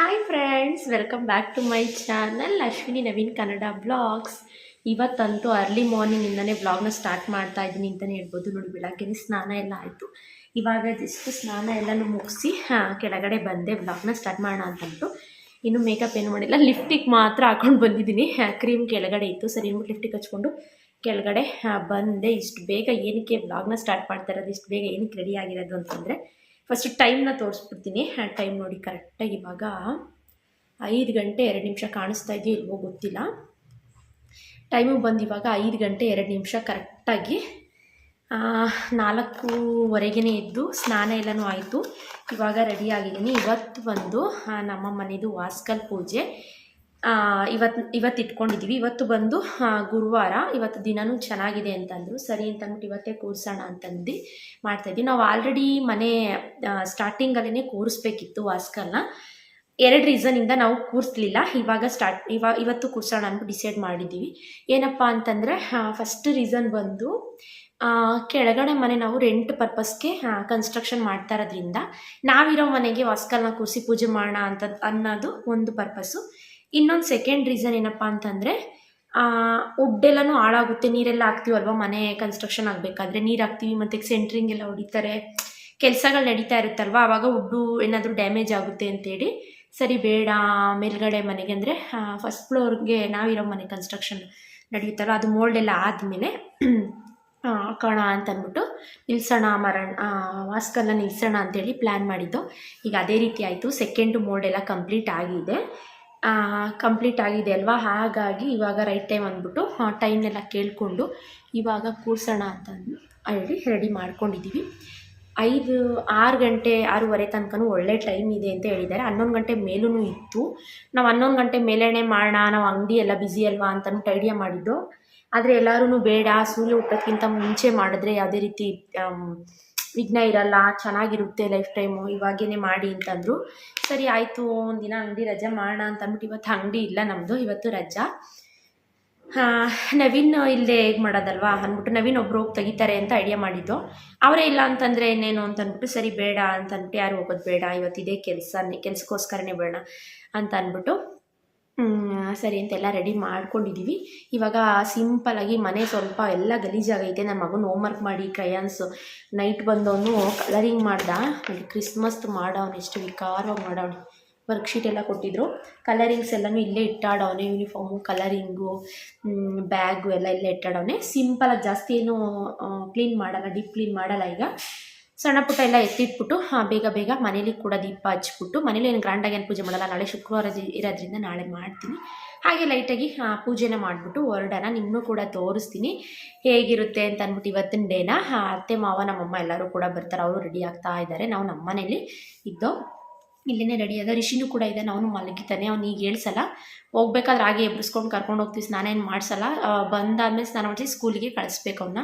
Hi friends welcome back to my channel Ashwini Naveen Kannada blogs ಇವತ್ತಂತೂ early ಮಾರ್ನಿಂಗಿಂದನೇ ಬ್ಲಾಗ್ನ start ಮಾಡ್ತಾ ಇದ್ದೀನಿ ಅಂತಲೇ ಹೇಳ್ಬೋದು. ನೋಡಿ, ಬೆಳಗ್ಗೆನೇ ಸ್ನಾನ ಎಲ್ಲ ಆಯಿತು. ಇವಾಗ ಜಸ್ಟ್ ಸ್ನಾನ ಎಲ್ಲನೂ ಮುಗಿಸಿ ಕೆಳಗಡೆ ಬಂದೆ ಬ್ಲಾಗ್ನ ಸ್ಟಾರ್ಟ್ ಮಾಡೋಣ ಅಂತಂದು ಇನ್ನು ಮೇಕಪ್ ಏನು ಮಾಡಿಲ್ಲ ಲಿಫ್ಟಿಗೆ ಮಾತ್ರ ಹಾಕೊಂಡು ಬಂದಿದ್ದೀನಿ. ಕ್ರೀಮ್ ಕೆಳಗಡೆ ಇತ್ತು. ಸರಿ ಅಂದ್ಬಿಟ್ಟು ಲಿಫ್ಟಿಗೆ ಹಚ್ಕೊಂಡು ಕೆಳಗಡೆ ಬಂದೆ. ಇಷ್ಟು ಬೇಗ ಏನಕ್ಕೆ ಬ್ಲಾಗ್ನ ಸ್ಟಾರ್ಟ್ ಮಾಡ್ತಾ ಇರೋದು, ಇಷ್ಟು ಬೇಗ ಏನಕ್ಕೆ ರೆಡಿ ಆಗಿರೋದು ಅಂತಂದರೆ ಫಸ್ಟ್ ಟೈಮ್ನ ತೋರಿಸ್ಬಿಡ್ತೀನಿ. ಟೈಮ್ ನೋಡಿ ಕರೆಕ್ಟಾಗಿ ಇವಾಗ ಐದು ಗಂಟೆ ಎರಡು ನಿಮಿಷ ಕಾಣಿಸ್ತಾ ಇದೆಯೋ ಇಲ್ವೋ ಗೊತ್ತಿಲ್ಲ. ಟೈಮು ಬಂದು ಇವಾಗ ಐದು ಗಂಟೆ ಎರಡು ನಿಮಿಷ ಕರೆಕ್ಟಾಗಿ ನಾಲ್ಕೂವರೆಗೇ ಇದ್ದು ಸ್ನಾನ ಎಲ್ಲನೂ ಆಯಿತು. ಇವಾಗ ರೆಡಿ ಆಗಿದ್ದೀನಿ. ಇವತ್ತು ಬಂದು ನಮ್ಮ ಮನೆಯದು ವಾಸ್ಕಲ್ ಪೂಜೆ. ಇವತ್ತು ಇವತ್ತು ಇಟ್ಕೊಂಡಿದ್ದೀವಿ ಇವತ್ತು ಬಂದು ಗುರುವಾರ, ಇವತ್ತು ದಿನವೂ ಚೆನ್ನಾಗಿದೆ ಅಂತಂದರು. ಸರಿ ಅಂತ ಅಂದ್ಬಿಟ್ಟು ಇವತ್ತೇ ಕೂರಿಸೋಣ ಅಂತಂದು ಮಾಡ್ತಾಯಿದ್ವಿ. ನಾವು ಆಲ್ರೆಡಿ ಮನೆ ಸ್ಟಾರ್ಟಿಂಗಲ್ಲೇ ಕೂರಿಸ್ಬೇಕಿತ್ತು ವಾಸ್ಕಲ್ನ. ಎರಡು ರೀಸನಿಂದ ನಾವು ಕೂರಿಸ್ಲಿಲ್ಲ. ಇವಾಗ ಸ್ಟಾರ್ಟ್ ಇವಾಗ ಇವತ್ತು ಕೂರ್ಸೋಣ ಅಂತ ಡಿಸೈಡ್ ಮಾಡಿದ್ದೀವಿ ಏನಪ್ಪ ಅಂತಂದರೆ ಫಸ್ಟ್ ರೀಸನ್ ಬಂದು ಕೆಳಗಡೆ ಮನೆ ನಾವು ರೆಂಟ್ ಪರ್ಪಸ್ಗೆ ಕನ್ಸ್ಟ್ರಕ್ಷನ್ ಮಾಡ್ತಾ ಇರೋದ್ರಿಂದ ನಾವಿರೋ ಮನೆಗೆ ವಾಸ್ಕಲ್ನ ಕೂರಿಸಿ ಪೂಜೆ ಮಾಡೋಣ ಅಂತ, ಅನ್ನೋದು ಒಂದು ಪರ್ಪಸ್ಸು ಇನ್ನೊಂದು ಸೆಕೆಂಡ್ ರೀಸನ್ ಏನಪ್ಪ ಅಂತಂದರೆ ಉಡ್ಡೆಲ್ಲನೂ ಹಾಳಾಗುತ್ತೆ, ನೀರೆಲ್ಲ ಹಾಕ್ತೀವಲ್ವ ಮನೆ ಕನ್ಸ್ಟ್ರಕ್ಷನ್ ಆಗಬೇಕಾದ್ರೆ, ನೀರು ಹಾಕ್ತೀವಿ, ಮತ್ತು ಸೆಂಟ್ರಿಂಗ್ ಎಲ್ಲ ಹೊಡಿತಾರೆ, ಕೆಲಸಗಳು ನಡೀತಾ ಇರುತ್ತಲ್ವ ಆವಾಗ ಉಡ್ಡು ಏನಾದರೂ ಡ್ಯಾಮೇಜ್ ಆಗುತ್ತೆ ಅಂತೇಳಿ, ಸರಿ ಬೇಡ, ಮೇಲ್ಗಡೆ ಮನೆಗೆ ಅಂದರೆ ಫಸ್ಟ್ ಫ್ಲೋರ್ಗೆ ನಾವಿರೋ ಮನೆ ಕನ್ಸ್ಟ್ರಕ್ಷನ್ ನಡೆಯುತ್ತಲ್ಲ ಅದು ಮೋಲ್ಡ್ ಎಲ್ಲ ಆದಮೇಲೆ ಹಾಕೋಣ ಅಂತ ಅಂದ್ಬಿಟ್ಟು ನಿಲ್ಸೋಣ, ಮರಣ ಮಾಸ್ಕನ್ನು ನಿಲ್ಸೋಣ ಅಂತೇಳಿ ಪ್ಲ್ಯಾನ್ ಮಾಡಿದ್ದು. ಈಗ ಅದೇ ರೀತಿ ಆಯಿತು ಸೆಕೆಂಡ್ ಮೋಲ್ಡ್ ಎಲ್ಲ ಕಂಪ್ಲೀಟ್ ಆಗಿದೆ. ಕಂಪ್ಲೀಟ್ ಆಗಿದೆ ಅಲ್ವಾ? ಹಾಗಾಗಿ ಇವಾಗ ರೈಟ್ ಟೈಮ್ ಅಂದ್ಬಿಟ್ಟು ಟೈಮ್ನೆಲ್ಲ ಕೇಳಿಕೊಂಡು ಇವಾಗ ಕೂರ್ಸೋಣ ಅಂತ ಹೇಳಿ ರೆಡಿ ಮಾಡ್ಕೊಂಡಿದ್ದೀವಿ ಐದು, ಆರು ಗಂಟೆ, ಆರೂವರೆ ತನಕನೂ ಒಳ್ಳೆ ಟೈಮ್ ಇದೆ ಅಂತ ಹೇಳಿದ್ದಾರೆ. ಹನ್ನೊಂದು ಗಂಟೆ ಮೇಲೂ ಇತ್ತು. ನಾವು ಹನ್ನೊಂದು ಗಂಟೆ ಮೇಲೇನೆ ಮಾಡೋಣ, ನಾವು ಅಂಗಡಿ ಎಲ್ಲ ಬ್ಯುಸಿ ಅಲ್ವಾ ಅಂತ ಐಡಿಯಾ ಮಾಡಿದ್ದು. ಆದರೆ ಎಲ್ಲರೂ ಬೇಡ, ಸೂರ್ಯ ಹುಟ್ಟೋದ್ಕಿಂತ ಮುಂಚೆ ಮಾಡಿದ್ರೆ ಯಾವುದೇ ರೀತಿ ವಿಘ್ನ ಇರಲ್ಲ, ಚೆನ್ನಾಗಿರುತ್ತೆ ಲೈಫ್ ಟೈಮು ಇವಾಗೇನೆ ಮಾಡಿ ಅಂತಂದರು. ಸರಿ, ಆಯಿತು, ಒಂದಿನ ಅಂಗಡಿ ರಜೆ ಮಾಡೋಣ ಅಂತ ಅಂದ್ಬಿಟ್ಟು ಇವತ್ತು ಅಂಗಡಿ ಇಲ್ಲ ನಮ್ಮದು ಇವತ್ತು ರಜಾ. ನವೀನ್ ಇಲ್ಲದೆ ಹೇಗೆ ಮಾಡೋದಲ್ವಾ ಅಂದ್ಬಿಟ್ಟು ನವೀನ್ ಒಬ್ರು ಹೋಗಿ ತೆಗಿತಾರೆ ಅಂತ ಐಡಿಯಾ ಮಾಡಿದ್ದು. ಅವರೇ ಇಲ್ಲ ಅಂತಂದರೆ ಇನ್ನೇನು ಅಂತ ಅಂದ್ಬಿಟ್ಟು ಸರಿ, ಬೇಡ ಅಂತ ಅಂದ್ಬಿಟ್ಟು ಯಾರು ಹೋಗೋದು ಬೇಡ, ಇವತ್ತು ಇದೇ ಕೆಲಸನೇ, ಕೆಲಸಕ್ಕೋಸ್ಕರನೇ ಬೇಡ ಅಂತ ಅಂದ್ಬಿಟ್ಟು ಸರಿ ಅಂತೆಲ್ಲ ರೆಡಿ ಮಾಡ್ಕೊಂಡಿದ್ದೀವಿ ಇವಾಗ ಸಿಂಪಲಾಗಿ ಮನೆ ಸ್ವಲ್ಪ ಎಲ್ಲ ಗಲೀಜಾಗೈತೆ. ನನ್ನ ಮಗನ ಹೋಮ್ವರ್ಕ್ ಮಾಡಿ ಕ್ರಯಾನ್ಸ್ ನೈಟ್ ಬಂದವನು ಕಲರಿಂಗ್ ಮಾಡ್ದ. ಕ್ರಿಸ್ಮಸ್ ಮಾಡವನು, ಎಷ್ಟು ವಿಕಾರವಾಗಿ ಮಾಡವನು. ವರ್ಕ್ಶೀಟ್ ಎಲ್ಲ ಕೊಟ್ಟಿದ್ರು. ಕಲರಿಂಗ್ಸ್ ಎಲ್ಲನೂ ಇಲ್ಲೇ ಇಟ್ಟಾಡವನೆ. ಯೂನಿಫಾರ್ಮು ಕಲರಿಂಗು ಬ್ಯಾಗು ಎಲ್ಲ ಇಲ್ಲೇ ಇಟ್ಟಾಡವನೆ. ಸಿಂಪಲಾಗಿ ಜಾಸ್ತಿ ಏನು ಕ್ಲೀನ್ ಮಾಡಲ್ಲ ಡೀಪ್ ಕ್ಲೀನ್ ಮಾಡಲ್ಲ ಈಗ. ಸಣ್ಣ ಪುಟ್ಟ ಎಲ್ಲ ಎತ್ತಿಟ್ಬಿಟ್ಟು ಬೇಗ ಬೇಗ ಮನೇಲಿ ಕೂಡ ದೀಪ ಹಚ್ಬಿಟ್ಟು ಮನೇಲಿ ಏನು ಗ್ರ್ಯಾಂಡಾಗಿ ಏನು ಪೂಜೆ ಮಾಡಲ್ಲ, ನಾಳೆ ಶುಕ್ರವಾರ ಇರೋದ್ರಿಂದ ನಾಳೆ ಮಾಡ್ತೀನಿ. ಹಾಗೆ ಲೈಟಾಗಿ ಪೂಜೆನ ಮಾಡಿಬಿಟ್ಟು ಹೊರಡೋಣ ನಿಮ್ಮನ್ನು ಕೂಡ ತೋರಿಸ್ತೀನಿ. ಹೇಗಿರುತ್ತೆ ಅಂತ ಅಂದ್ಬಿಟ್ಟು ಇವತ್ತಿನ ಡೇನ ಅತ್ತೆ, ಮಾವ, ನಮ್ಮಮ್ಮ ಎಲ್ಲರೂ ಕೂಡ ಬರ್ತಾರೆ, ಅವರು ರೆಡಿ ಆಗ್ತಾ ಇದ್ದಾರೆ. ನಾವು ನಮ್ಮ ಮನೇಲಿ ಇದ್ದೋ ಇಲ್ಲೇ ರೆಡಿ ಅದ ರಿಷಿನೂ ಕೂಡ ಇದೆ ಅವನು ಮಲಗಿದ್ದಾನೆ, ಅವ್ನು ಈಗ ಹೇಳ್ಸಲ್ಲ. ಹೋಗ್ಬೇಕಾದ್ರೆ ಹಾಗೆ ಎಬ್ಬಿಸ್ಕೊಂಡು ಕರ್ಕೊಂಡು ಹೋಗ್ತೀವಿ, ಸ್ನಾನ ಏನು ಮಾಡಿಸಲ್ಲ. ಬಂದಾದ್ಮೇಲೆ ಸ್ನಾನ ಮಾಡಿಸಿ ಸ್ಕೂಲಿಗೆ ಕಳಿಸ್ಬೇಕು ಅವನ್ನ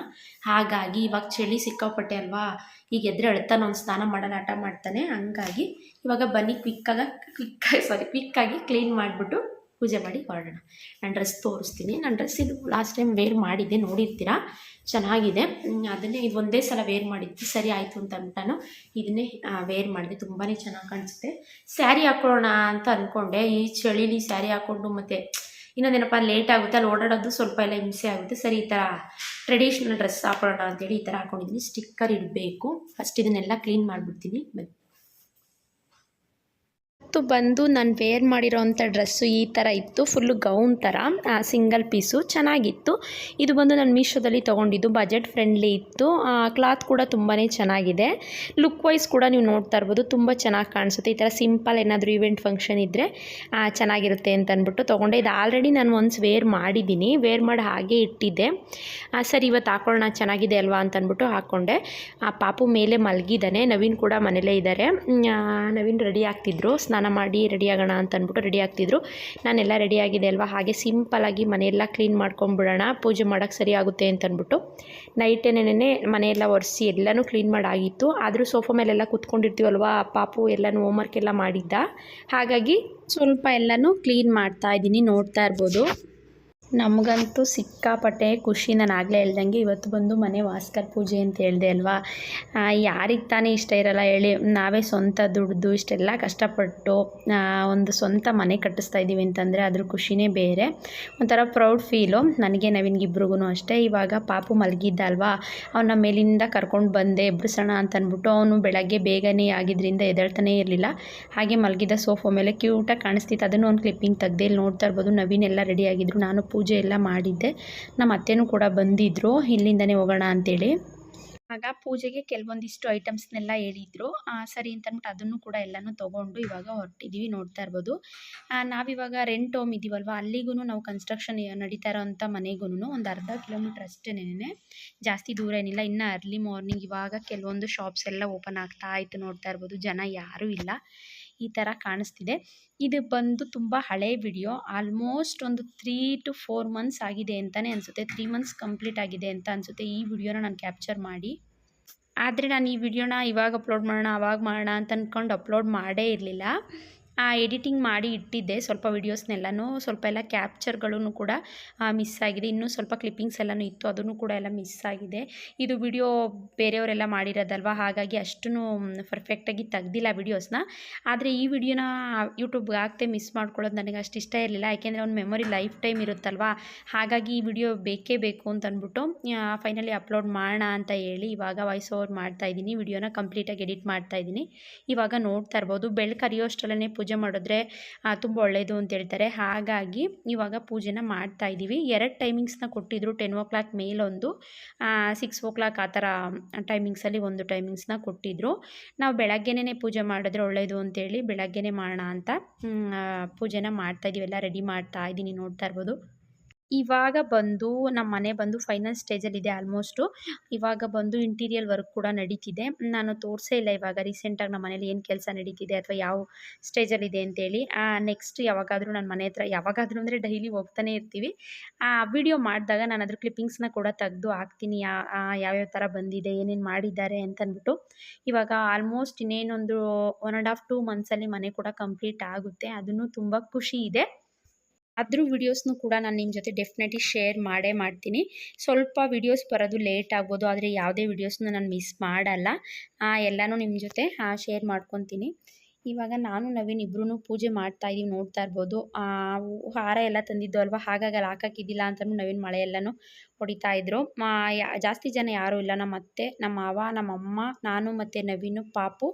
ಹಾಗಾಗಿ ಇವಾಗ ಚಳಿ ಸಿಕ್ಕಾಪಟ್ಟೆ ಅಲ್ವಾ? ಈಗ ಎದ್ರೆ ಅಳ್ತಾನೆ ಅವ್ನು ಸ್ನಾನ ಮಾಡಲ್ಲ ಆಟ ಮಾಡ್ತಾನೆ. ಹಂಗಾಗಿ ಇವಾಗ ಬನ್ನಿ ಕ್ವಿಕ್ಕಾಗ ಕ್ವಿಕ್ಕಾಗಿ ಸಾರಿ ಕ್ವಿಕ್ಕಾಗಿ ಕ್ಲೀನ್ ಮಾಡಿಬಿಟ್ಟು ಪೂಜೆ ಮಾಡಿ ಹೊರಡೋಣ. ನಾನು ಡ್ರೆಸ್ ತೋರಿಸ್ತೀನಿ. ನಾನು ಡ್ರೆಸ್ ಇದು ಲಾಸ್ಟ್ ಟೈಮ್ ವೇರ್ ಮಾಡಿದ್ದೆ, ನೋಡಿರ್ತೀರಾ? ಚೆನ್ನಾಗಿದೆ. ಅದನ್ನೇ ಇದು ಒಂದೇ ಸಲ ವೇರ್ ಮಾಡಿದ್ದು. ಸರಿ ಆಯಿತು ಅಂತ ಅಂದ್ಬಿಟ್ಟು ಇದನ್ನೇ ವೇರ್ ಮಾಡಿದೆ. ತುಂಬಾ ಚೆನ್ನಾಗಿ ಕಾಣಿಸುತ್ತೆ. ಸ್ಯಾರಿ ಹಾಕೊಳ್ಳೋಣ ಅಂತ ಅಂದ್ಕೊಂಡೆ ಈ ಚಳಿಲಿ ಸ್ಯಾರಿ ಹಾಕ್ಕೊಂಡು ಮತ್ತು ಇನ್ನೊಂದೇನಪ್ಪ ಲೇಟ್ ಆಗುತ್ತೆ. ಅಲ್ಲಿ ಓಡಾಡೋದು ಸ್ವಲ್ಪ ಎಲ್ಲ ಹಿಂಸೆ ಆಗುತ್ತೆ. ಸರಿ, ಈ ಥರ ಟ್ರೆಡಿಷ್ನಲ್ ಡ್ರೆಸ್ ಹಾಕೊಳ್ಳೋಣ ಅಂತೇಳಿ ಈ ಥರ ಹಾಕೊಂಡಿದ್ದೀನಿ. ಸ್ಟಿಕ್ಕರ್ ಇಡಬೇಕು. ಫಸ್ಟ್ ಇದನ್ನೆಲ್ಲ ಕ್ಲೀನ್ ಮಾಡಿಬಿಡ್ತೀನಿ. ಇವತ್ತು ಬಂದು ನಾನು ವೇರ್ ಮಾಡಿರೋವಂಥ ಡ್ರೆಸ್ಸು ಈ ಥರ ಇತ್ತು ಫುಲ್ಲು ಗೌನ್ ಥರ ಸಿಂಗಲ್ ಪೀಸು ಚೆನ್ನಾಗಿತ್ತು. ಇದು ಬಂದು ನಾನು ಮೀಶೋದಲ್ಲಿ ತೊಗೊಂಡಿದ್ದು ಬಜೆಟ್ ಫ್ರೆಂಡ್ಲಿ ಇತ್ತು. ಕ್ಲಾತ್ ಕೂಡ ತುಂಬಾ ಚೆನ್ನಾಗಿದೆ. ಲುಕ್ ವೈಸ್ ಕೂಡ ನೀವು ನೋಡ್ತಾ ಇರ್ಬೋದು, ತುಂಬ ಚೆನ್ನಾಗಿ ಕಾಣಿಸುತ್ತೆ. ಈ ಥರ ಸಿಂಪಲ್ ಏನಾದರೂ ಇವೆಂಟ್ ಫಂಕ್ಷನ್ ಇದ್ದರೆ ಚೆನ್ನಾಗಿರುತ್ತೆ ಅಂತ ಅಂದ್ಬಿಟ್ಟು ತೊಗೊಂಡೆ. ಇದು ಆಲ್ರೆಡಿ ನಾನು ಒನ್ಸ್ ವೇರ್ ಮಾಡಿದ್ದೀನಿ ವೇರ್ ಮಾಡಿ ಹಾಗೆ ಇಟ್ಟಿದ್ದೆ. ಸರಿ, ಇವತ್ತು ಹಾಕೊಳ್ಳೋಣ, ಚೆನ್ನಾಗಿದೆ ಅಲ್ವಾ ಅಂತ ಅಂದ್ಬಿಟ್ಟು ಹಾಕ್ಕೊಂಡೆ ಆ, ಪಾಪು ಮೇಲೆ ಮಲಗಿದ್ದಾನೆ, ನವೀನ್ ಕೂಡ ಮನೇಲೇ ಇದ್ದಾರೆ. ನವೀನ್ ರೆಡಿ ಆಗ್ತಿದ್ರು, ಸ್ನಾನ ಮಾಡಿ ರೆಡಿ ಆಗೋಣ ಅಂತ ಅಂದ್ಬಿಟ್ಟು ರೆಡಿ ಆಗ್ತಿದ್ರು. ನಾನೆಲ್ಲ ರೆಡಿ ಆಗಿದೆ ಅಲ್ವಾ? ಹಾಗೆ ಸಿಂಪಲಾಗಿ ಮನೆಯೆಲ್ಲ ಕ್ಲೀನ್ ಮಾಡ್ಕೊಂಬಿಡೋಣ. ಪೂಜೆ ಮಾಡೋಕ್ಕೆ ಸರಿ ಆಗುತ್ತೆ ಅಂತ ಅಂದ್ಬಿಟ್ಟು. ನೈಟೇನೇನೆ ಮನೆಯೆಲ್ಲ ಒರೆಸಿ ಎಲ್ಲನೂ ಕ್ಲೀನ್ ಮಾಡಾಗಿತ್ತು. ಆದರೂ ಸೋಫಾ ಮೇಲೆಲ್ಲ ಕೂತ್ಕೊಂಡಿರ್ತೀವಲ್ವಾ? ಪಾಪು ಎಲ್ಲನೂ ಹೋಮ್ವರ್ಕ್ ಎಲ್ಲ ಮಾಡಿದ್ದ. ಹಾಗಾಗಿ ಸ್ವಲ್ಪ ಎಲ್ಲನೂ ಕ್ಲೀನ್ ಮಾಡ್ತಾ ಇದ್ದೀನಿ, ನೋಡ್ತಾ ಇರ್ಬೋದು. ನಮಗಂತೂ ಸಿಕ್ಕಾಪಟ್ಟೆ ಖುಷಿ. ನಾನು ಆಗಲೇ ಹೇಳ್ದಂಗೆ ಇವತ್ತು ಬಂದು ಮನೆ ವಾಸ್ಕರ್ ಪೂಜೆ ಅಂತ ಹೇಳಿದೆ ಅಲ್ವಾ? ಯಾರಿಗೆ ತಾನೇ ಇಷ್ಟ ಇರಲ್ಲ ಹೇಳಿ. ನಾವೇ ಸ್ವಂತ ದುಡ್ದು ಇಷ್ಟೆಲ್ಲ ಕಷ್ಟಪಟ್ಟು ಒಂದು ಸ್ವಂತ ಮನೆ ಕಟ್ಟಿಸ್ತಾ ಇದ್ದೀವಿ ಅಂತಂದರೆ ಅದ್ರ ಖುಷಿನೇ ಬೇರೆ. ಒಂಥರ ಪ್ರೌಡ್ ಫೀಲು. ನನಗೆ ನವೀನ್ಗಿಬ್ರಿಗೂ ಅಷ್ಟೇ. ಇವಾಗ ಪಾಪು ಮಲಗಿದ್ದ ಅಲ್ವಾ ಅವನ ಮೇಲಿಂದ ಕರ್ಕೊಂಡು ಬಂದೆ ಎಬ್ಬಿಸೋಣ ಅಂತ ಅಂದ್ಬಿಟ್ಟು ಅವನು ಬೆಳಗ್ಗೆ ಬೇಗನೆ ಆಗಿದ್ದರಿಂದ ಎದ್ದೇಳ್ತಾನೆ ಇರಲಿಲ್ಲ. ಹಾಗೆ ಮಲಗಿದ್ದ ಸೋಫಾ ಮೇಲೆ ಕ್ಯೂಟಾಗಿ ಕಾಣಿಸ್ತಿತ್ತು. ಅದನ್ನು ಒಂದು ಕ್ಲಿಪ್ಪಿಂಗ್ ತೆಗ್ದೇ ನೋಡ್ತಾ ಇರ್ಬೋದು. ನವೀನ್ ಎಲ್ಲ ರೆಡಿ ಆಗಿದ್ರು. ನಾನು ಪೂಜೆ ಎಲ್ಲ ಮಾಡಿದ್ದೆ. ನಮ್ಮ ಅತ್ತೆನೂ ಕೂಡ ಬಂದಿದ್ದರು ಇಲ್ಲಿಂದನೇ ಹೋಗೋಣ ಅಂತೇಳಿ. ಆಗ ಪೂಜೆಗೆ ಕೆಲವೊಂದಿಷ್ಟು ಐಟಮ್ಸ್ನೆಲ್ಲ ಹೇಳಿದ್ರು. ಸರಿ ಅಂತ ಅಂದ್ಬಿಟ್ಟು ಅದನ್ನು ಕೂಡ ಎಲ್ಲನೂ ತೊಗೊಂಡು ಇವಾಗ ಹೊರಟಿದ್ದೀವಿ ನೋಡ್ತಾ ಇರ್ಬೋದು. ನಾವಿವಾಗ ರೆಂಟ್ ಹೋಮ್ ಇದ್ದೀವಲ್ವ ಅಲ್ಲಿಗೂ ನಾವು ಕನ್ಸ್ಟ್ರಕ್ಷನ್ ನಡೀತಾ ಇರೋಂಥ ಮನೆಗೂ ಒಂದು ಅರ್ಧ ಕಿಲೋಮೀಟ್ರ್ ಅಷ್ಟೇನೆ ಜಾಸ್ತಿ ದೂರ ಏನಿಲ್ಲ. ಇನ್ನು ಅರ್ಲಿ ಮಾರ್ನಿಂಗ್ ಇವಾಗ ಕೆಲವೊಂದು ಶಾಪ್ಸ್ ಎಲ್ಲ ಓಪನ್ ಆಗ್ತಾ ಇತ್ತು ನೋಡ್ತಾ ಇರ್ಬೋದು. ಜನ ಯಾರೂ ಇಲ್ಲ. ಈ ಥರ ಕಾಣಿಸ್ತಿದೆ. ಇದು ಬಂದು ತುಂಬ ಹಳೆ ವಿಡಿಯೋ. ಆಲ್ಮೋಸ್ಟ್ ಒಂದು ತ್ರೀ ಟು ಫೋರ್ ಮಂತ್ಸ್ ಆಗಿದೆ ಅಂತಲೇ ಅನಿಸುತ್ತೆ. ತ್ರೀ ಮಂತ್ಸ್ ಕಂಪ್ಲೀಟ್ ಆಗಿದೆ ಅಂತ ಅನಿಸುತ್ತೆ ಈ ವಿಡಿಯೋನ ನಾನು ಕ್ಯಾಪ್ಚರ್ ಮಾಡಿ. ಆದರೆ ನಾನು ಈ ವಿಡಿಯೋನ ಇವಾಗ ಅಪ್ಲೋಡ್ ಮಾಡೋಣ, ಅವಾಗ ಮಾಡೋಣ ಅಂತ ಅಂದ್ಕೊಂಡು ಅಪ್ಲೋಡ್ ಮಾಡೇ ಇರಲಿಲ್ಲ. ಎಡಿಟಿಂಗ್ ಮಾಡಿ ಇಟ್ಟಿದ್ದೆ. ಸ್ವಲ್ಪ ವೀಡಿಯೋಸ್ನೆಲ್ಲನೂ, ಸ್ವಲ್ಪ ಎಲ್ಲ ಕ್ಯಾಪ್ಚರ್ಗಳೂ ಕೂಡ ಮಿಸ್ ಆಗಿದೆ. ಇನ್ನೂ ಸ್ವಲ್ಪ ಕ್ಲಿಪ್ಪಿಂಗ್ಸ್ ಎಲ್ಲನೂ ಇತ್ತು. ಅದನ್ನು ಕೂಡ ಎಲ್ಲ ಮಿಸ್ ಆಗಿದೆ. ಇದು ವಿಡಿಯೋ ಬೇರೆಯವರೆಲ್ಲ ಮಾಡಿರೋದಲ್ವ? ಹಾಗಾಗಿ ಅಷ್ಟೂ ಪರ್ಫೆಕ್ಟಾಗಿ ತೆಗ್ದಿಲ್ಲ ವಿಡಿಯೋಸ್ನ. ಆದರೆ ಈ ವಿಡಿಯೋನ ಯೂಟ್ಯೂಬ್ಗೆ ಹಾಕ್ತೆ ಮಿಸ್ ಮಾಡ್ಕೊಳ್ಳೋದು ನನಗೆ ಅಷ್ಟು ಇಷ್ಟ ಇರಲಿಲ್ಲ. ಯಾಕೆಂದರೆ ಒಂದು ಮೆಮೊರಿ ಲೈಫ್ ಟೈಮ್ ಇರುತ್ತಲ್ವ? ಹಾಗಾಗಿ ಈ ವಿಡಿಯೋ ಬೇಕೇ ಬೇಕು ಅಂತ ಅಂದ್ಬಿಟ್ಟು ಫೈನಲಿ ಅಪ್ಲೋಡ್ ಮಾಡೋಣ ಅಂತ ಹೇಳಿ ಇವಾಗ ವಾಯ್ಸ್ ಓವರ್ ಮಾಡ್ತಾಯಿದ್ದೀನಿ ವಿಡಿಯೋನ ಕಂಪ್ಲೀಟಾಗಿ ಎಡಿಟ್ ಮಾಡ್ತಾ ಇದ್ದೀನಿ. ಇವಾಗ ನೋಡ್ತಾ ಇರ್ಬೋದು. ಬೆಳ್ ಕರಿಯೋಷ್ಟರಲ್ಲೇ ಮಾಡಿದ್ರೆ ತುಂಬ ಒಳ್ಳೆಯದು ಅಂತ ಹೇಳ್ತಾರೆ. ಹಾಗಾಗಿ ಇವಾಗ ಪೂಜೆನ ಮಾಡ್ತಾ ಇದ್ದೀವಿ. ಎರಡು ಟೈಮಿಂಗ್ಸ್ನ ಕೊಟ್ಟಿದ್ರು ಟೆನ್ ಓ ಕ್ಲಾಕ್ ಮೇಲೊಂದು ಸಿಕ್ಸ್ ಓ ಕ್ಲಾಕ್ ಆ ಥರ ಟೈಮಿಂಗ್ಸಲ್ಲಿ ಒಂದು ಟೈಮಿಂಗ್ಸ್ನ ಕೊಟ್ಟಿದ್ರು. ನಾವು ಬೆಳಗ್ಗೆನೇ ಪೂಜೆ ಮಾಡಿದ್ರೆ ಒಳ್ಳೆಯದು ಅಂತೇಳಿ ಬೆಳಗ್ಗೆನೇ ಮಾಡೋಣ ಅಂತ ಪೂಜೆನ ಮಾಡ್ತಾ ಇದ್ದೀವಿ ಎಲ್ಲ ರೆಡಿ ಮಾಡ್ತಾ ಇದ್ದೀನಿ ನೋಡ್ತಾ ಇರ್ಬೋದು. ಇವಾಗ ಬಂದು ನಮ್ಮ ಮನೆ ಬಂದು ಫೈನಲ್ ಸ್ಟೇಜಲ್ಲಿದೆ ಆಲ್ಮೋಸ್ಟು. ಇವಾಗ ಬಂದು ಇಂಟೀರಿಯರ್ ವರ್ಕ್ ಕೂಡ ನಡೀತಿದೆ. ನಾನು ತೋರಿಸೇ ಇಲ್ಲ ಇವಾಗ ರೀಸೆಂಟಾಗಿ ನಮ್ಮ ಮನೇಲಿ ಏನು ಕೆಲಸ ನಡೀತಿದೆ ಅಥವಾ ಯಾವ ಸ್ಟೇಜಲ್ಲಿದೆ ಅಂತೇಳಿ. ನೆಕ್ಸ್ಟ್ ಯಾವಾಗಾದರೂ ನನ್ನ ಮನೆ ಹತ್ರ ಯಾವಾಗಾದರೂ ಅಂದರೆ ಡೈಲಿ ಹೋಗ್ತಾನೆ ಇರ್ತೀವಿ. ಆ ವಿಡಿಯೋ ಮಾಡಿದಾಗ ನಾನು ಅದ್ರ ಕ್ಲಿಪ್ಪಿಂಗ್ಸ್ನ ಕೂಡ ತೆಗೆದು ಹಾಕ್ತೀನಿ. ಯಾವ್ಯಾವ ಥರ ಬಂದಿದೆ, ಏನೇನು ಮಾಡಿದ್ದಾರೆ ಅಂತ ಅಂದ್ಬಿಟ್ಟು ಇವಾಗ ಆಲ್ಮೋಸ್ಟ್ ಇನ್ನೇನೊಂದು ಒನ್ ಆ್ಯಂಡ್ ಹಾಫ್ ಟೂ ಮಂತ್ಸಲ್ಲಿ ಮನೆ ಕೂಡ ಕಂಪ್ಲೀಟ್ ಆಗುತ್ತೆ. ಅದನ್ನು ತುಂಬ ಖುಷಿ ಇದೆ. ಅದ್ರ ವಿಡಿಯೋಸ್ನು ಕೂಡ ನಾನು ನಿಮ್ಮ ಜೊತೆ ಡೆಫಿನೆಟ್ಲಿ ಶೇರ್ ಮಾಡೇ ಮಾಡ್ತೀನಿ. ಸ್ವಲ್ಪ ವಿಡಿಯೋಸ್ ಬರೋದು ಲೇಟ್ ಆಗ್ಬೋದು, ಆದರೆ ಯಾವುದೇ ವಿಡಿಯೋಸ್ನ ನಾನು ಮಿಸ್ ಮಾಡಲ್ಲ. ಎಲ್ಲನೂ ನಿಮ್ಮ ಜೊತೆ ಶೇರ್ ಮಾಡ್ಕೊತೀನಿ. ಇವಾಗ ನಾನು, ನವೀನ್ ಇಬ್ಬರೂ ಪೂಜೆ ಮಾಡ್ತಾ ಇದೀವಿ, ನೋಡ್ತಾ ಇರ್ಬೋದು. ಹಾರ ಎಲ್ಲ ತಂದಿದ್ದು ಅಲ್ವಾ? ಹಾಗಾಗಿ ಅಲ್ಲಿ ಹಾಕಕ್ಕಿದ್ದಿಲ್ಲ ಅಂತಲೂ ನವೀನ್ ಮಳೆ ಎಲ್ಲನೂ ಹೊಡಿತಾ ಇದ್ರು. ಜಾಸ್ತಿ ಜನ ಯಾರೂ ಇಲ್ಲ. ನಮ್ಮ ಅತ್ತೆ ನಮ್ಮ ಮಾವ ನಮ್ಮ ಅಮ್ಮ, ನಾನು ಮತ್ತು ನವೀನು, ಪಾಪು.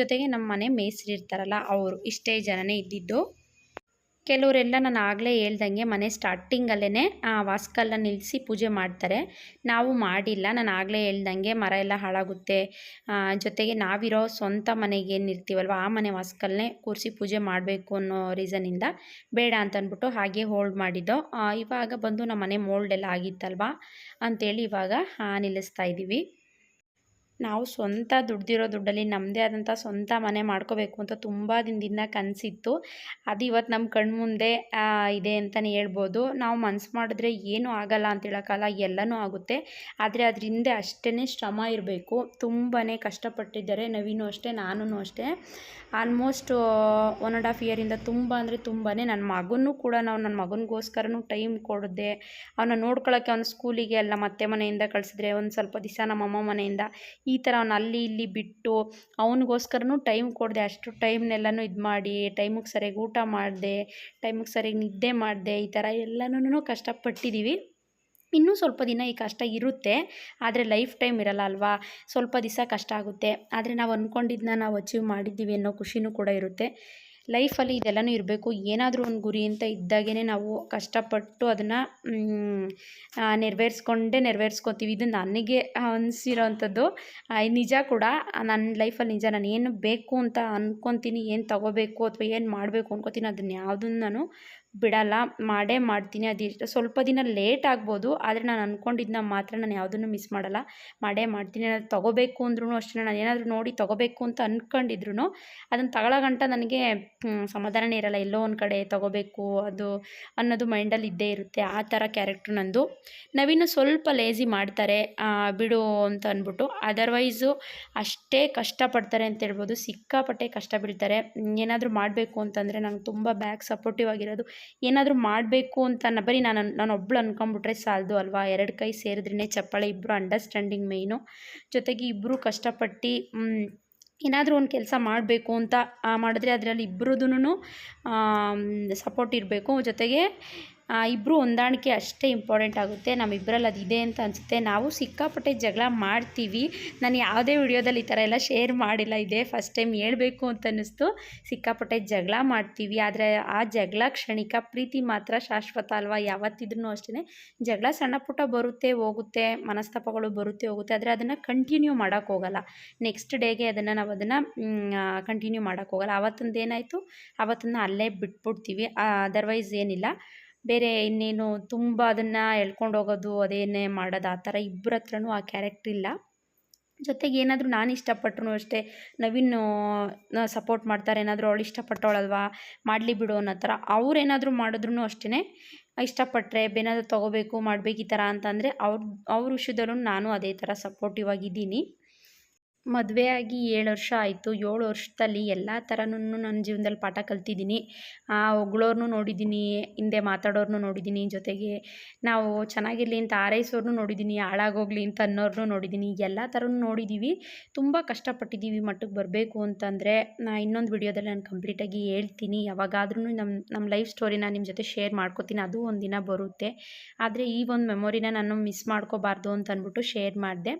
ಜೊತೆಗೆ ನಮ್ಮ ಮನೆ ಮೇಸ್ರಿರ್ತಾರಲ್ಲ ಅವರು ಇಷ್ಟೇ ಜನನೇ ಇದ್ದಿದ್ದು. ಕೆಲವರೆಲ್ಲ ನಾನು ಆಗಲೇ ಹೇಳ್ದಂಗೆ ಮನೆ ಸ್ಟಾರ್ಟಿಂಗಲ್ಲೇ ವಾಸ್ಕಲ್ಲ ನಿಲ್ಲಿಸಿ ಪೂಜೆ ಮಾಡ್ತಾರೆ. ನಾವು ಮಾಡಿಲ್ಲ ನಾನು ಆಗಲೇ ಹೇಳ್ದಂಗೆ ಮರ ಎಲ್ಲ ಹಾಳಾಗುತ್ತೆ. ಜೊತೆಗೆ ನಾವಿರೋ ಸ್ವಂತ ಮನೆಗೆ ಏನಿರ್ತೀವಲ್ವ ಆ ಮನೆ ವಾಸ್ಕಲ್ನೇ ಕೂರಿಸಿ ಪೂಜೆ ಮಾಡಬೇಕು ಅನ್ನೋ ರೀಸನಿಂದ ಬೇಡ ಅಂತ ಅಂದ್ಬಿಟ್ಟು ಹಾಗೆ ಹೋಲ್ಡ್ ಮಾಡಿದ್ದೋ. ಇವಾಗ ಬಂದು ನಮ್ಮ ಮನೆ ಮೋಲ್ಡ್ ಎಲ್ಲ ಆಗಿತ್ತಲ್ವ ಅಂಥೇಳಿ ಇವಾಗ ಆ, ನಿಲ್ಲಿಸ್ತಾ ಇದ್ದೀವಿ ನಾವು ಸ್ವಂತ ದುಡ್ದಿರೋ ದುಡ್ಡಲ್ಲಿ ನಮ್ಮದೇ ಆದಂಥ ಸ್ವಂತ ಮನೆ ಮಾಡ್ಕೋಬೇಕು ಅಂತ ತುಂಬ ದಿನದಿಂದ ಕನಸಿತ್ತು. ಅದು ಇವತ್ತು ನಮ್ಮ ಕಣ್ಮುಂದೆ ಇದೆ ಅಂತಲೇ ಹೇಳ್ಬೋದು. ನಾವು ಮನ್ಸು ಮಾಡಿದ್ರೆ ಏನೂ ಆಗಲ್ಲ ಅಂತ ಹೇಳೋಕ್ಕಲ್ಲ ಎಲ್ಲನೂ ಆಗುತ್ತೆ. ಆದರೆ ಅದರಿಂದ ಅಷ್ಟೇ ಶ್ರಮ ಇರಬೇಕು. ತುಂಬಾ ಕಷ್ಟಪಟ್ಟಿದ್ದಾರೆ. ನವೀನು ಅಷ್ಟೇ ನಾನು ಅಷ್ಟೇ. ಆಲ್ಮೋಸ್ಟ್ ಒನ್ ಆ್ಯಂಡ್ ಹಾಫ್ ಇಯರಿಂದ ತುಂಬ ಅಂದರೆ ತುಂಬಾ ನನ್ನ ಮಗನೂ ಕೂಡ ನಾವು ನನ್ನ ಮಗನಿಗೋಸ್ಕರನೂ ಟೈಮ್ ಕೊಡದೆ ಅವನ್ನ ನೋಡ್ಕೊಳ್ಳೋಕ್ಕೆ ಅವ್ನ ಸ್ಕೂಲಿಗೆ ಎಲ್ಲ ಮತ್ತೆ ಮನೆಯಿಂದ ಕಳಿಸಿದ್ರೆ ಒಂದು ಸ್ವಲ್ಪ ದಿವಸ ನಮ್ಮಮ್ಮ ಮನೆಯಿಂದ ಥರ ಅವನು ಅಲ್ಲಿ ಇಲ್ಲಿ ಬಿಟ್ಟು ಅವನಿಗೋಸ್ಕರನೂ ಟೈಮ್ ಕೊಡದೆ, ಅಷ್ಟು ಟೈಮ್ನೆಲ್ಲನೂ ಇದು ಮಾಡಿ, ಟೈಮಿಗೆ ಸರಿಯಾಗಿ ಊಟ ಮಾಡಿದೆ, ಟೈಮಿಗೆ ಸರಿಯಾಗಿ ನಿದ್ದೆ ಮಾಡಿದೆ, ಈ ಥರ ಎಲ್ಲನೂ ಕಷ್ಟಪಟ್ಟಿದ್ದೀವಿ ಇನ್ನೂ ಸ್ವಲ್ಪ ದಿನ ಈ ಕಷ್ಟ ಇರುತ್ತೆ, ಆದರೆ ಲೈಫ್ ಟೈಮ್ ಇರಲ್ಲ ಅಲ್ವಾ? ಸ್ವಲ್ಪ ದಿವಸ ಕಷ್ಟ ಆಗುತ್ತೆ. ಆದರೆ ನಾವು ಅಂದ್ಕೊಂಡಿದ್ದನ್ನ ನಾವು ಅಚೀವ್ ಮಾಡಿದ್ದೀವಿ ಅನ್ನೋ ಖುಷಿನೂ ಕೂಡ ಇರುತ್ತೆ. ಲೈಫಲ್ಲಿ ಇದೆಲ್ಲನೂ ಇರಬೇಕು. ಏನಾದರೂ ಒಂದು ಗುರಿ ಅಂತ ಇದ್ದಾಗೇ ನಾವು ಕಷ್ಟಪಟ್ಟು ಅದನ್ನು ನೆರವೇರಿಸ್ಕೊಂಡೇ ನೆರವೇರಿಸ್ಕೊತೀವಿ. ಇದು ನನಗೆ ಅನಿಸಿರೋವಂಥದ್ದು ನಿಜ ಕೂಡ ನನ್ನ ಲೈಫಲ್ಲಿ ನಿಜ, ನಾನು ಏನು ಬೇಕು ಅಂತ ಅಂದ್ಕೊತೀನಿ ಏನು ತಗೋಬೇಕು ಅಥವಾ ಏನು ಮಾಡಬೇಕು ಅನ್ಕೋತೀನಿ, ಅದನ್ನ ಯಾವುದನ್ನು ನಾನು ಬಿಡಲ್ಲ, ಮಾಡೇ ಮಾಡ್ತೀನಿ, ಅದು ಸ್ವಲ್ಪ ದಿನ ಲೇಟ್ ಆಗ್ಬೋದು, ಆದರೆ ನಾನು ಅಂದ್ಕೊಂಡಿದ್ದನ್ನ ಮಾತ್ರ ನಾನು ಯಾವುದನ್ನು ಮಿಸ್ ಮಾಡಲ್ಲ. ಮಾಡೇ ಮಾಡ್ತೀನಿ ನಾನು ತೊಗೋಬೇಕು ಅಂದ್ರೂ ಅಷ್ಟೇ, ನಾನು ಏನಾದರೂ ನೋಡಿ ತೊಗೋಬೇಕು ಅಂತ ಅಂದ್ಕೊಂಡಿದ್ರು ಅದನ್ನು ತಗೊಳ್ಳೋ ಗಂಟ ನನಗೆ ಸಮಾಧಾನ ಇರಲ್ಲ. ಎಲ್ಲೋ ಒಂದು ಕಡೆ ತಗೋಬೇಕು, ಅದು ಅನ್ನೋದು ಮೈಂಡಲ್ಲಿ ಇದ್ದೇ ಇರುತ್ತೆ. ಆ ಥರ ಕ್ಯಾರೆಕ್ಟ್ರು ನಂದು. ನವೀನು ಸ್ವಲ್ಪ ಲೇಜಿ ಮಾಡ್ತಾರೆ ಬಿಡು ಅಂತ ಅಂದ್ಬಿಟ್ಟು ಅದರ್ವೈಸು ಅಷ್ಟೇ ಕಷ್ಟಪಡ್ತಾರೆ ಅಂತ ಹೇಳ್ಬೋದು. ಸಿಕ್ಕಾಪಟ್ಟೆ ಕಷ್ಟ ಬೀಳ್ತಾರೆ. ಏನಾದರೂ ಮಾಡಬೇಕು ಅಂತಂದರೆ ನಂಗೆ ತುಂಬ ಬ್ಯಾಕ್ ಸಪೋರ್ಟಿವ್ ಆಗಿರೋದು ಏನಾದರೂ ಮಾಡಬೇಕು ಅಂತ ನ- ಬರೀ ನಾನು ನಾನು ಒಬ್ಳು ಅನ್ಕೊಂಬಿಟ್ರೆ ಸಾಲದು ಅಲ್ವಾ? ಎರಡು ಕೈ ಸೇರಿದ್ರೇ ಚಪ್ಪಾಳೆ ಇಬ್ಬರು ಅಂಡರ್ಸ್ಟ್ಯಾಂಡಿಂಗ್ ಮೇಯ್ನು ಜೊತೆಗೆ ಇಬ್ಬರು ಕಷ್ಟಪಟ್ಟು ಏನಾದರೂ ಒಂದು ಕೆಲಸ ಮಾಡಬೇಕು ಅಂತ ಮಾಡಿದ್ರೆ ಅದರಲ್ಲಿ ಇಬ್ಬರದೂ ಸಪೋರ್ಟ್ ಇರಬೇಕು. ಜೊತೆಗೆ ಇಬ್ಬರು ಹೊಂದಾಣಿಕೆ ಅಷ್ಟೇ ಇಂಪಾರ್ಟೆಂಟ್ ಆಗುತ್ತೆ. ನಮ್ಮಿಬ್ಬರಲ್ಲಿ ಅದು ಇದೆ ಅಂತ ಅನಿಸುತ್ತೆ. ನಾವು ಸಿಕ್ಕಾಪಟ್ಟೆ ಜಗಳ ಮಾಡ್ತೀವಿ. ನಾನು ಯಾವುದೇ ವಿಡಿಯೋದಲ್ಲಿ ಈ ಥರ ಎಲ್ಲ ಶೇರ್ ಮಾಡಿಲ್ಲ. ಇದೇ ಫಸ್ಟ್ ಟೈಮ್ ಹೇಳಬೇಕು ಅಂತ ಅನ್ನಿಸ್ತು. ಸಿಕ್ಕಾಪಟ್ಟೆ ಜಗಳ ಮಾಡ್ತೀವಿ. ಆದರೆ ಆ ಜಗಳ ಕ್ಷಣಿಕ ಪ್ರೀತಿ ಮಾತ್ರ ಶಾಶ್ವತ ಅಲ್ವಾ? ಯಾವತ್ತಿದ್ರೂ ಅಷ್ಟೇ ಜಗಳ ಸಣ್ಣ ಪುಟ್ಟ ಬರುತ್ತೆ, ಹೋಗುತ್ತೆ. ಮನಸ್ತಾಪಗಳು ಬರುತ್ತೆ, ಹೋಗುತ್ತೆ. ಆದರೆ ಅದನ್ನು ಕಂಟಿನ್ಯೂ ಮಾಡೋಕ್ಕೆ ಹೋಗಲ್ಲ. ನೆಕ್ಸ್ಟ್ ಡೇಗೆ ಅದನ್ನು ನಾವು ಅದನ್ನು ಕಂಟಿನ್ಯೂ ಮಾಡೋಕ್ಕೆ ಹೋಗಲ್ಲ. ಆವತ್ತೊಂದು ಏನಾಯಿತು? ಆವತ್ತನ್ನು ಅಲ್ಲೇ ಬಿಟ್ಬಿಡ್ತೀವಿ. ಅದರ್ವೈಸ್ ಏನಿಲ್ಲ. ಬೇರೆ ಇನ್ನೇನು ತುಂಬ ಅದನ್ನು ಎಳ್ಕೊಂಡು ಹೋಗೋದು, ಅದೇನೇ ಮಾಡೋದು, ಆ ಥರ ಇಬ್ಬರ ಹತ್ರನೂ ಆ ಕ್ಯಾರೆಕ್ಟ್ರ್ ಇಲ್ಲ. ಜೊತೆಗೆ ಏನಾದರೂ ನಾನು ಇಷ್ಟಪಟ್ರು ಅಷ್ಟೇ, ನವೀನ್ ಸಪೋರ್ಟ್ ಮಾಡ್ತಾರೆ, ಏನಾದರೂ ಅವಳು ಇಷ್ಟಪಟ್ಟವಳಲ್ವಾ, ಮಾಡಲಿ ಬಿಡು ಅನ್ನೋ ಥರ ಅವ್ರೇನಾದರೂ ಮಾಡಿದ್ರು ಅಷ್ಟೇ ಇಷ್ಟಪಟ್ಟರೆ ಏನಾದರೂ ತೊಗೋಬೇಕು, ಮಾಡಬೇಕು ಈ ಥರ ಅಂತಂದರೆ ಅವ್ರ ಅವ್ರ ವಿಷಯದಲ್ಲೂ ನಾನು ಅದೇ ಥರ ಸಪೋರ್ಟಿವ್ ಆಗಿದ್ದೀನಿ. ಮದುವೆ ಆಗಿ ಏಳು ವರ್ಷ ಆಯಿತು. ಏಳು ವರ್ಷದಲ್ಲಿ ಎಲ್ಲ ಥರನೂ ನನ್ನ ಜೀವನದಲ್ಲಿ ಪಾಠ ಕಲ್ತಿದ್ದೀನಿ. ಹೊಗಳೋರ್ನು ನೋಡಿದ್ದೀನಿ, ಹಿಂದೆ ಮಾತಾಡೋರ್ನು ನೋಡಿದ್ದೀನಿ, ಜೊತೆಗೆ ನಾವು ಚೆನ್ನಾಗಿರಲಿ ಅಂತ ಆರೈಸೋರ್ನು ನೋಡಿದ್ದೀನಿ, ಹಾಳಾಗೋಗ್ಲಿ ಅಂತ ಅನ್ನೋರ್ನು ನೋಡಿದ್ದೀನಿ. ಎಲ್ಲ ಥರನೂ ನೋಡಿದ್ದೀವಿ ತುಂಬ ಕಷ್ಟಪಟ್ಟಿದ್ದೀವಿ ಮಟ್ಟಕ್ಕೆ ಬರಬೇಕು ಅಂತಂದರೆ ನಾ ಇನ್ನೊಂದು ವಿಡಿಯೋದಲ್ಲಿ ನಾನು ಕಂಪ್ಲೀಟಾಗಿ ಹೇಳ್ತೀನಿ. ಯಾವಾಗಾದ್ರೂ ನಮ್ಮ ನಮ್ಮ ಲೈಫ್ ಸ್ಟೋರಿನ ನಿಮ್ಮ ಜೊತೆ ಶೇರ್ ಮಾಡ್ಕೋತೀನಿ. ಅದು ಒಂದು ದಿನ ಬರುತ್ತೆ. ಆದರೆ ಈ ಒಂದು ಮೆಮೊರಿನ ನಾನು ಮಿಸ್ ಮಾಡ್ಕೋಬಾರ್ದು ಅಂತ ಅಂದ್ಬಿಟ್ಟು ಶೇರ್ ಮಾಡಿದೆ.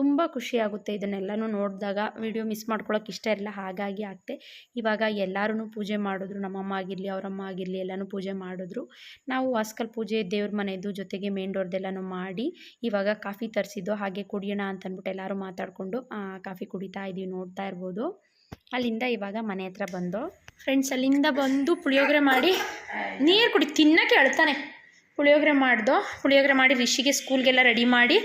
ತುಂಬ ಖುಷಿಯಾಗುತ್ತೆ ಇದನ್ನೆಲ್ಲನೂ ನೋಡಿದಾಗ ವಿಡಿಯೋ ಮಿಸ್ ಮಾಡ್ಕೊಳಕ್ಕೆ ಇಷ್ಟ ಇರಲ್ಲ ಹಾಗಾಗಿ ಆಗ್ತೆ ಇವಾಗ ಎಲ್ಲರೂ ಪೂಜೆ ಮಾಡಿದ್ರು, ನಮ್ಮಮ್ಮ ಆಗಿರಲಿ, ಅವರಮ್ಮ ಆಗಿರಲಿ, ಎಲ್ಲನೂ ಪೂಜೆ ಮಾಡಿದ್ರು. ನಾವು ವಾಸ್ಕಲ್ ಪೂಜೆ ದೇವ್ರ ಮನೆಯದು ಜೊತೆಗೆ ಮೇನ್ ಡೋರ್ದೆಲ್ಲನೂ ಮಾಡಿ, ಇವಾಗ ಕಾಫಿ ತರಿಸಿದ್ದು ಹಾಗೆ ಕುಡಿಯೋಣ ಅಂತ ಅಂದ್ಬಿಟ್ಟು ಎಲ್ಲರೂ ಮಾತಾಡಿಕೊಂಡು ಕಾಫಿ ಕುಡಿತಾ ಇದ್ದೀವಿ ನೋಡ್ತಾ ಇರ್ಬೋದು. ಅಲ್ಲಿಂದ ಇವಾಗ ಮನೆ ಹತ್ರ ಬಂದು ಫ್ರೆಂಡ್ಸ್ ಅಲ್ಲಿಂದ ಬಂದು ಪುಳಿಯೋಗರೆ ಮಾಡಿ, ನೀರು ಕುಡಿ, ತಿನ್ನಕ್ಕೆ ಹೇಳ್ತಾನೆ ಪುಳಿಯೋಗರೆ ಮಾಡಿದೋ, ಪುಳಿಯೋಗರೆ ಮಾಡಿ ರಿಷಿಗೆ ಸ್ಕೂಲ್ಗೆಲ್ಲ ರೆಡಿ ಮಾಡಿ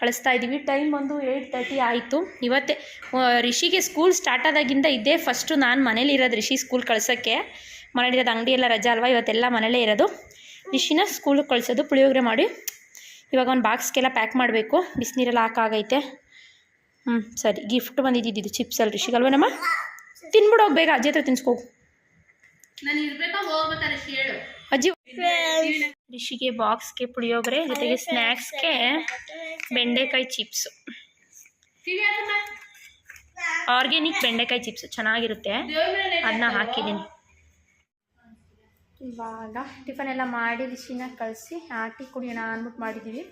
ಕಳಿಸ್ತಾ ಇದ್ದೀವಿ. ಟೈಮ್ ಬಂದು ಏಯ್ಟ್ ತರ್ಟಿ ಆಯಿತು. ಇವತ್ತೇ ರಿಷಿಗೆ ಸ್ಕೂಲ್ ಸ್ಟಾರ್ಟ್ ಆದಾಗಿಂದ ಇದೇ ಫಸ್ಟು ನಾನು ಮನೇಲಿ ಇರೋದು ರಿಷಿ ಸ್ಕೂಲ್ ಕಳ್ಸೋಕ್ಕೆ. ಅಂಗಡಿ ಎಲ್ಲ ರಜಾ ಅಲ್ವಾ? ಇವತ್ತೆಲ್ಲ ಮನೇಲೇ ಇರೋದು. ರಿಷಿನ ಸ್ಕೂಲಿಗೆ ಕಳಿಸೋದು, ಪುಳಿಯೋಗರೆ ಮಾಡಿ. ಇವಾಗ ಒಂದು ಬಾಕ್ಸ್ಗೆಲ್ಲ ಪ್ಯಾಕ್ ಮಾಡಬೇಕು. ಬಿಸಿನೀರೆಲ್ಲ ಹಾಕಾಗೈತೆ ಹ್ಞೂ ಸರಿ. ಗಿಫ್ಟ್ ಬಂದಿದ್ದಿದ್ದು ಚಿಪ್ಸ್ ಅಲ್ಲಿ ರಿಷಿಗಲ್ವೇನಮ್ಮ ನಮ್ಮ ಹೋಗ್ ಬೇಗ. ಅಜ್ಜಿ ಹತ್ರ ತಿನ್ಸ್ಕೋ ಅಜ್ಜಿ ರಿಷಿಗೆ ಬಾಕ್ಸ್ಗೆ ಪುಳಿಯೋಗರೆ ಜೊತೆಗೆ ಸ್ನ್ಯಾಕ್ಸ್ಗೆ ಬೆಂಡೆಕಾಯಿ ಚಿಪ್ಸು ಆರ್ಗ್ಯಾನಿಕ್ ಬೆಂಡೆಕಾಯಿ ಚಿಪ್ಸು ಚೆನ್ನಾಗಿರುತ್ತೆ. ಅದನ್ನ ಹಾಕಿದ್ದೀನಿ. ಇವಾಗ ಟಿಫನ್ ಎಲ್ಲ ಮಾಡಿ ರಿಷಿನ ಕಳಿಸಿ ಆಂಟಿ ಕುಡಿಯೋಣ ಅಂದ್ಬಿಟ್ಟು ಮಾಡಿದ್ದೀವಿ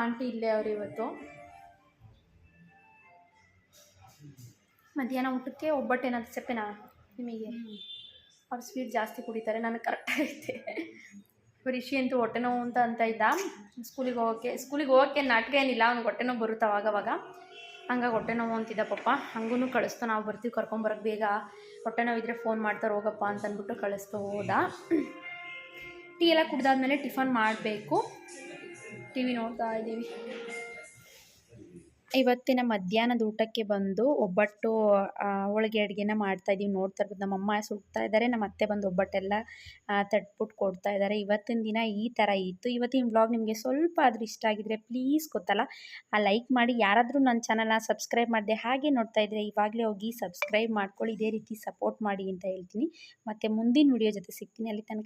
ಆಂಟಿ ಇಲ್ಲೇ ಅವರು ಇವತ್ತು. ಮಧ್ಯಾಹ್ನ ಊಟಕ್ಕೆ ಒಬ್ಬಟ್ಟು ಏನಾದ್ರು ಸೆಪ್ಪೆನಾ ನಿಮಗೆ? ಅವ್ರು ಸ್ವೀಟ್ ಜಾಸ್ತಿ ಕುಡಿತಾರೆ, ನನಗೆ ಕರೆಕ್ಟ್ ಐತೆ ರಿಷಿ ಅಂತೂ ಹೊಟ್ಟೆ ನೋವು ಅಂತ ಅಂತ ಇದ್ದ. ಸ್ಕೂಲಿಗೆ ಹೋಗೋಕ್ಕೆ ಸ್ಕೂಲಿಗೆ ಹೋಗೋಕ್ಕೆ ನಾಟಕ ಏನಿಲ್ಲ, ಅವ್ನಿಗೆ ಹೊಟ್ಟೆ ನೋವು ಬರುತ್ತೆ ಅವಾಗವಾಗ ಹಂಗಾಗಿ ಹೊಟ್ಟೆ ನೋವು ಅಂತಿದ್ದ ಪಪ್ಪ ಹಂಗೂ ಕಳಿಸ್ತು, ನಾವು ಬರ್ತೀವಿ ಕರ್ಕೊಂಬರಕ್ಕೆ ಬೇಗ. ಹೊಟ್ಟೆ ನೋವು ಇದ್ದರೆ ಫೋನ್ ಮಾಡ್ತಾರೆ, ಹೋಗಪ್ಪ ಅಂತಂದ್ಬಿಟ್ಟು ಕಳಿಸ್ತು, ಹೋದ. ಟೀ ಎಲ್ಲ ಕುಡ್ದಾದ್ಮೇಲೆ ಟಿಫನ್ ಮಾಡಬೇಕು. ಟಿ ವಿ ನೋಡ್ತಾ ಇದ್ದೀವಿ. ಇವತ್ತಿನ ಮಧ್ಯಾಹ್ನದ ಊಟಕ್ಕೆ ಬಂದು ಒಬ್ಬಟ್ಟು ಹೋಳಿಗೆ ಅಡುಗೆನ ಮಾಡ್ತಾ ಇದ್ದೀವಿ ನೋಡ್ತಾ ಇರ್ಬೋದು ನಮ್ಮಮ್ಮ ಸುಡ್ತಾ ಇದ್ದಾರೆ ನಮ್ಮ ಅತ್ತೆ ಬಂದು ಒಬ್ಬಟ್ಟೆಲ್ಲ ತಟ್ಬಿಟ್ಟು ಕೊಡ್ತಾ ಇದ್ದಾರೆ ಇವತ್ತಿನ ದಿನ ಈ ಥರ ಇತ್ತು. ಇವತ್ತಿನ ವ್ಲಾಗ್ ನಿಮಗೆ ಸ್ವಲ್ಪ ಆದರೂ ಇಷ್ಟ ಆಗಿದ್ರೆ ಪ್ಲೀಸ್ ಗೊತ್ತಲ್ಲ? ಆ ಲೈಕ್ ಮಾಡಿ. ಯಾರಾದರೂ ನನ್ನ ಚಾನಲ್ನ ಸಬ್ಸ್ಕ್ರೈಬ್ ಮಾಡಿದೆ ಹಾಗೆ ನೋಡ್ತಾ ಇದ್ದರೆ ಇವಾಗಲೇ ಹೋಗಿ ಸಬ್ಸ್ಕ್ರೈಬ್ ಮಾಡ್ಕೊಳ್ಳಿ. ಇದೇ ರೀತಿ ಸಪೋರ್ಟ್ ಮಾಡಿ ಅಂತ ಹೇಳ್ತೀನಿ. ಮತ್ತು ಮುಂದಿನ ವಿಡಿಯೋ ಜೊತೆ ಸಿಗ್ತೀನಿ. ಅಲ್ಲಿ ತನಕ